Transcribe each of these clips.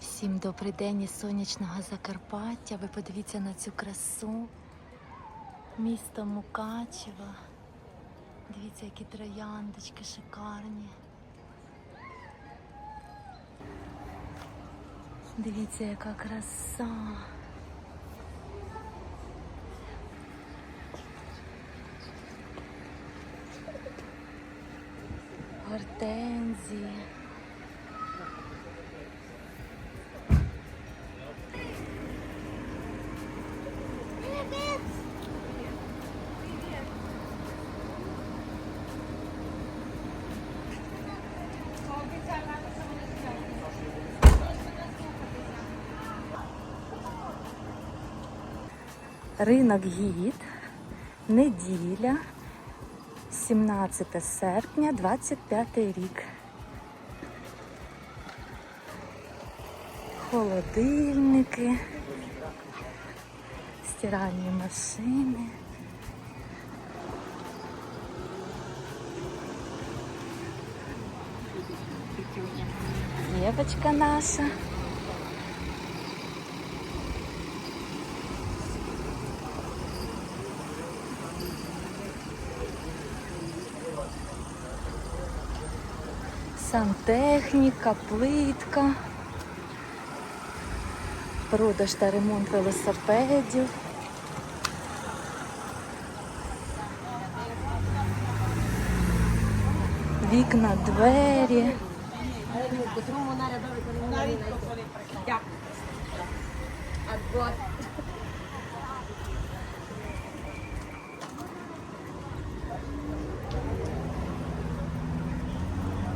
Всім добрий день із сонячного Закарпаття. Ви подивіться на цю красу. Місто Мукачево. Дивіться, які трояндочки шикарні. Дивіться, яка краса. Гортензії. Ринок гід, неділя, 17 серпня, 25 рік. Холодильники, стиральні машини. Девочка наша. Сантехніка, плитка, продаж та ремонт велосипедів. Вікна, двері.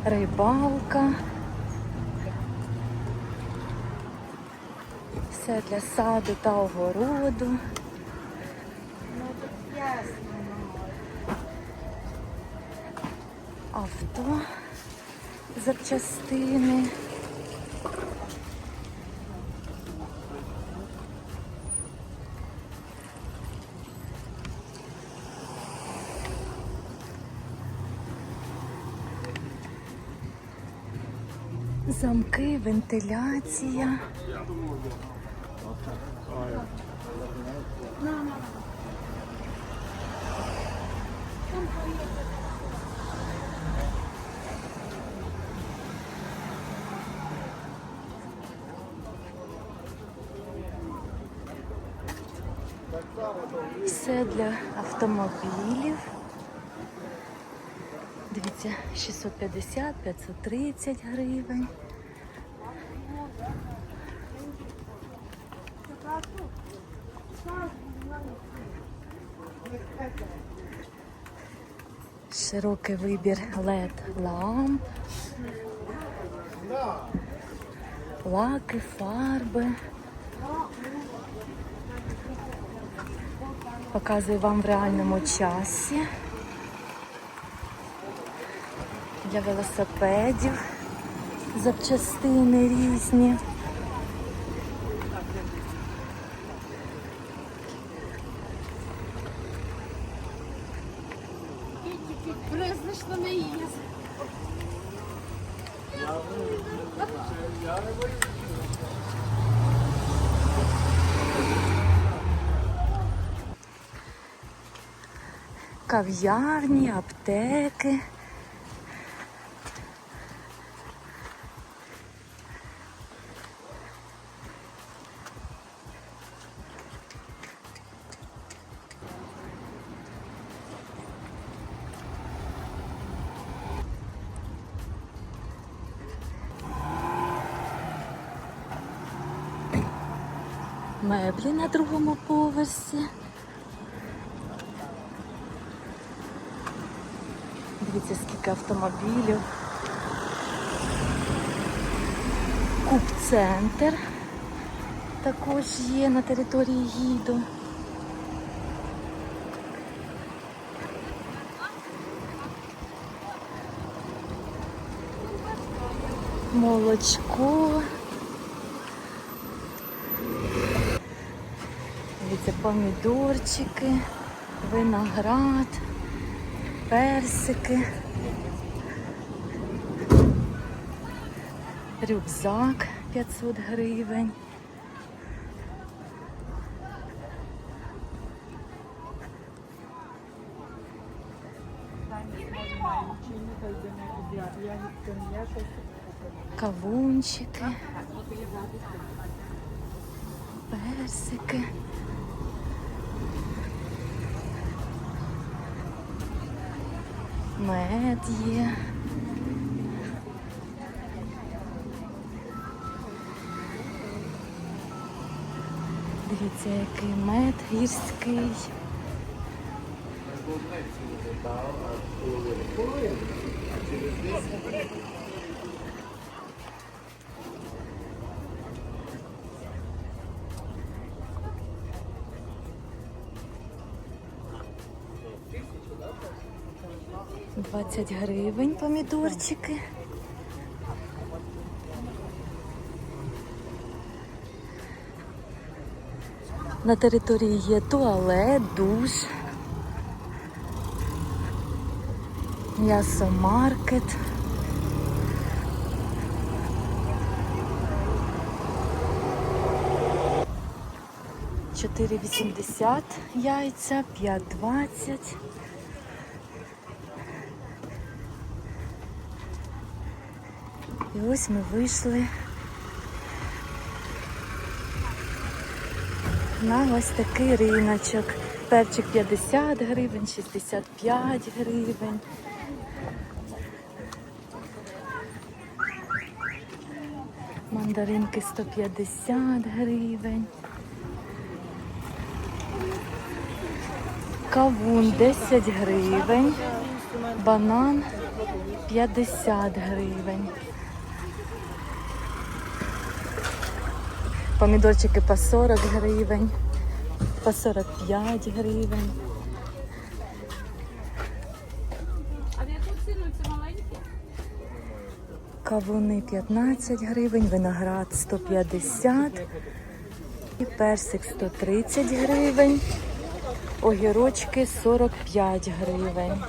Рибалка. Все для саду та огороду. Авто, запчастини. Вентиляція. Все для автомобілів. Дивіться, 650, 530 гривень. Широкий вибір LED ламп, лаки, фарби. Показую вам в реальному часі. Для велосипедів запчастини різні. Кав'ярні, аптеки. Меблі на другому поверсі. Дивіться, скільки автомобілів. Куб-центр також є на території гіду. Молочко. Дивіться, помідорчики, виноград, персики, рюкзак 500 гривень. Кавунчики, персики. Мед є. Дивіться, який мед гірський. Двадцять гривень помідорчики. На території є туалет, душ, м'ясомаркет. Чотири вісімдесят яйця, п'ять двадцять. І ось ми вийшли на ось такий риночок. Перчик 50 гривень, 65 гривень. Мандаринки 150 гривень. Кавун 10 гривень. Банан 50 гривень. Помідорчики по 40 гривень, по 45 гривень. А в яку ціну це маленькі? Кавуни 15 гривень, виноград 150 і персик 130 гривень, огірочки 45 гривень,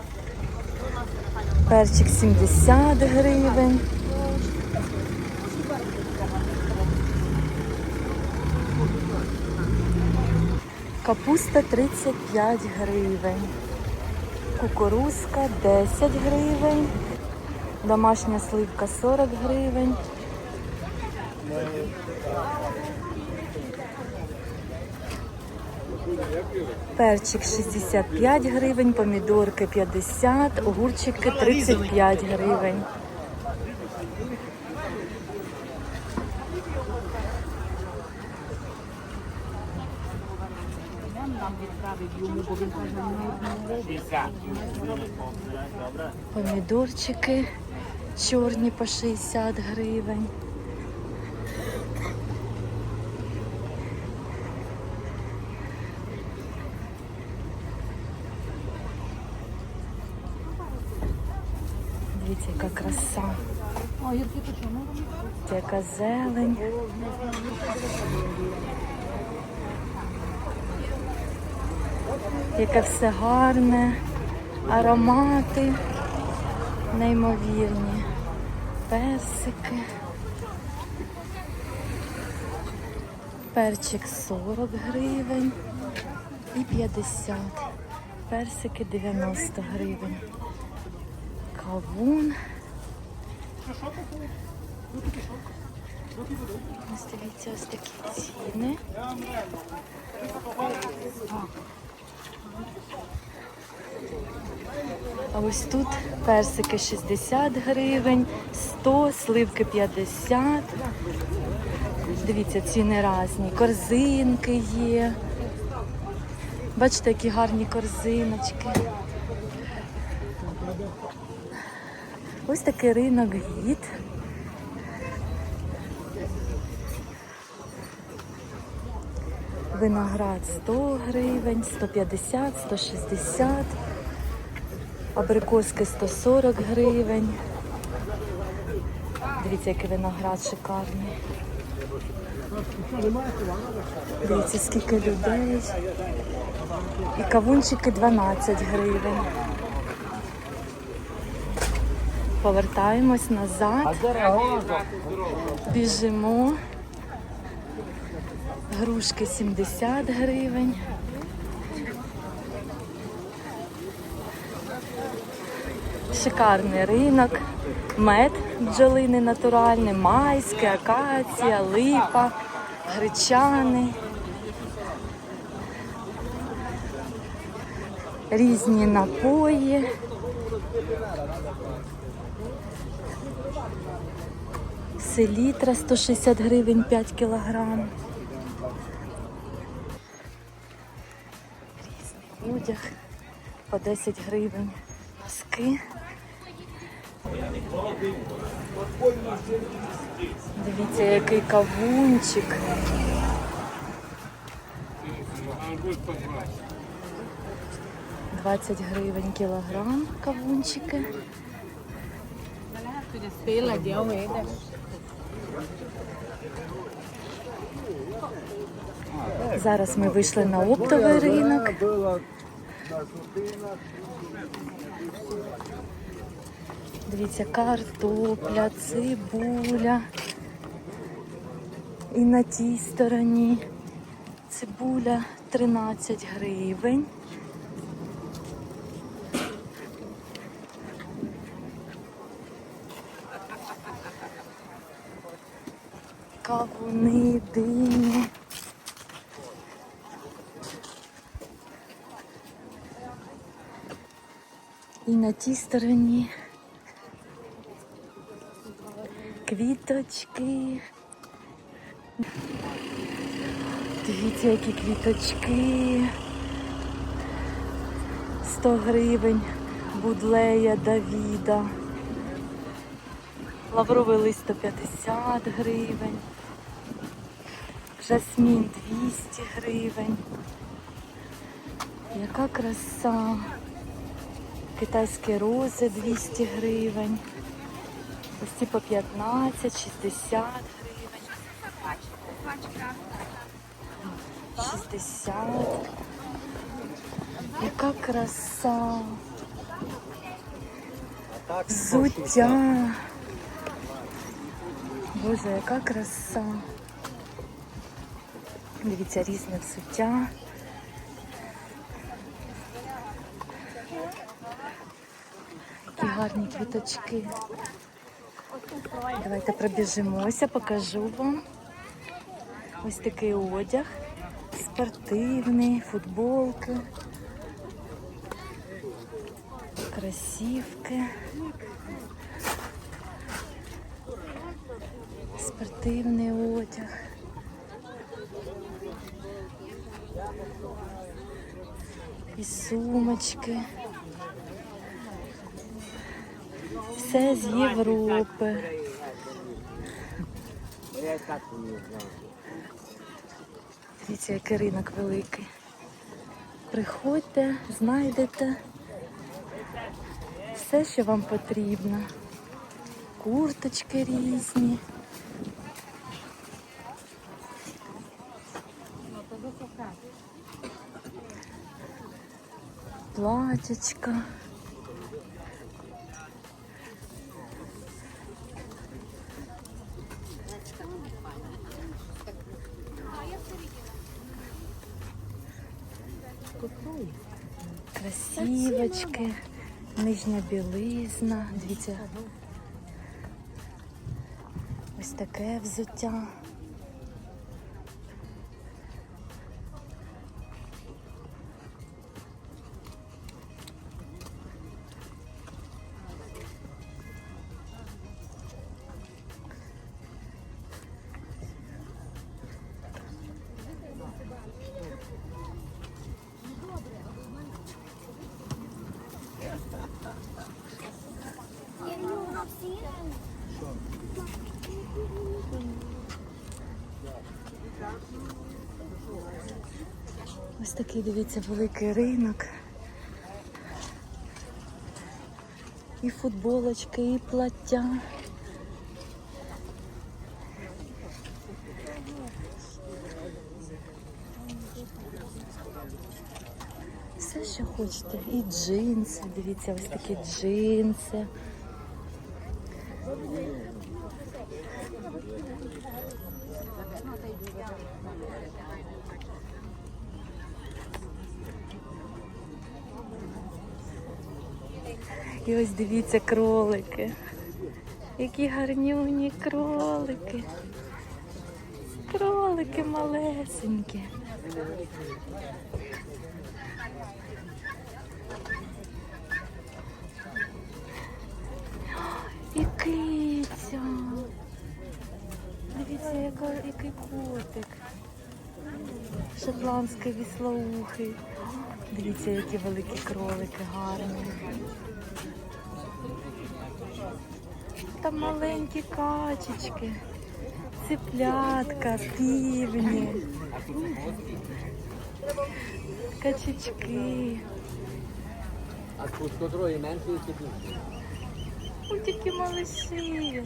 перчик 70 гривень. Капуста 35 гривень, кукурузка 10 гривень, домашня сливка 40 гривень. Перчик 65 гривень, помідорки 50, огурчики 35 гривень. Помідорчики чорні по 60 гривень. Дивіться, яка краса. Яка зелень. Яке все гарне, аромати неймовірні, персики. Перчик 40 гривень і 50. Персики 90 гривень. Кавун. Ось дивіться, ось такі ціни. А ось тут персики 60 гривень, 100, сливки 50. Дивіться, ціни різні. Корзинки є. Бачите, які гарні корзиночки. Ось такий ринок гід. Виноград 100 гривень, 150, 160, абрикоски 140 гривень. Дивіться, який виноград шикарний. Дивіться, скільки людей. І кавунчики 12 гривень. повертаємось назад. Біжимо. Грушки 70 гривень. Шикарний ринок. Мед бджолиний натуральний, майський, акація, липа, гречани. Різні напої. Селітра 160 гривень 5 кілограм. Різний одяг по 10 гривень. Носки. Дивіться, який кавунчик. Двадцять гривень кілограм кавунчики. Зараз ми вийшли на оптовий ринок. Дивіться, картопля, цибуля. І на тій стороні цибуля 13 гривень. Кавуни, дині. І на тій стороні квіточки. Дивіться, які квіточки. 100 гривень будлея Давіда. Лавровий лист 150 гривень. Жасмін 200 гривень. Яка краса. Китайські рози 200 гривень. Ось ці по 15, 60 гривень. 60. Яка краса. Взуття. Боже, яка краса. Дивіться, різне взуття. Які гарні квіточки. Давайте пробіжимося, покажу вам. Ось такий одяг. Спортивний, футболки, красівки. Спортивний одяг. І сумочки. Все з Європи. Дивіться, який ринок великий. Приходьте, знайдете все, що вам потрібно. Курточки різні. Платячка. Красивочки, нижня білизна. Дивіться. Ось таке взуття. Ось такий, дивіться, великий ринок. І футболочки, і плаття. Все, що хочете. І джинси, дивіться, ось такі джинси. І ось дивіться кролики. Які гарнюні кролики. Кролики малесенькі. І киця. Дивіться, яка, який котик. Шотландський віслоухий. Дивіться, які великі кролики гарні. Там маленькі качечки, циплятка, півні, качечки. А з котрої менше чи більше? Ой, такі малиші.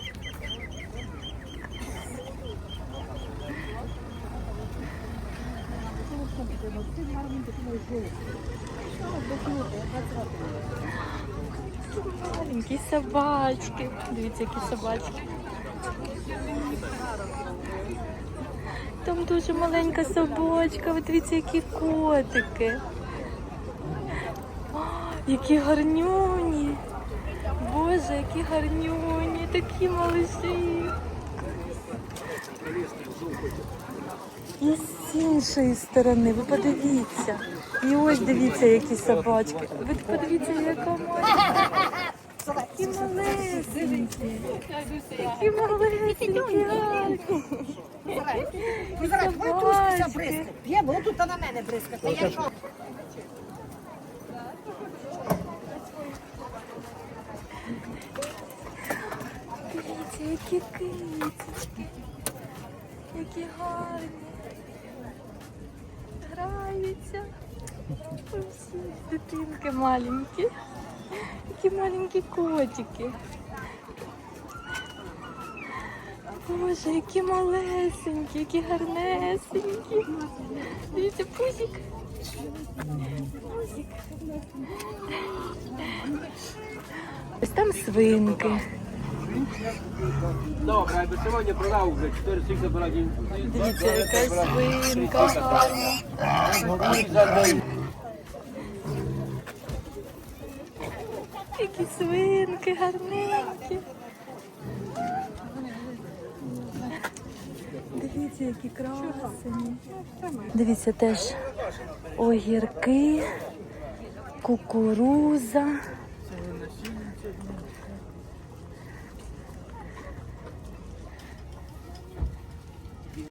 Маленькі собачки. Дивіться, які собачки. Там дуже маленька собачка. Ви дивіться, які котики. О, які гарнюні. Боже, які гарнюні, такі малиші. І з іншої сторони, ви подивіться. І ось дивіться, які собачки. Ви подивіться, яка маленька. Такі малесенькі. Такі малесенькі. Зараз твою Собачки. бризкать. П'є, бо тут на мене бризкати. Я що? Дивіться, які кицечки. Які гарні. Граються. Всі дитинки маленькі. Які маленькі котики. Боже, які малесенькі, які гарнесенькі. Дивіться, пузик. Пузик. Ось там свинки. Добре, би сьогодні продав вже 4 штуки забирав день. Дивіться, яка свинка гарна. Які свинки гарненькі. Дивіться, які красені. Дивіться теж огірки, кукуруза.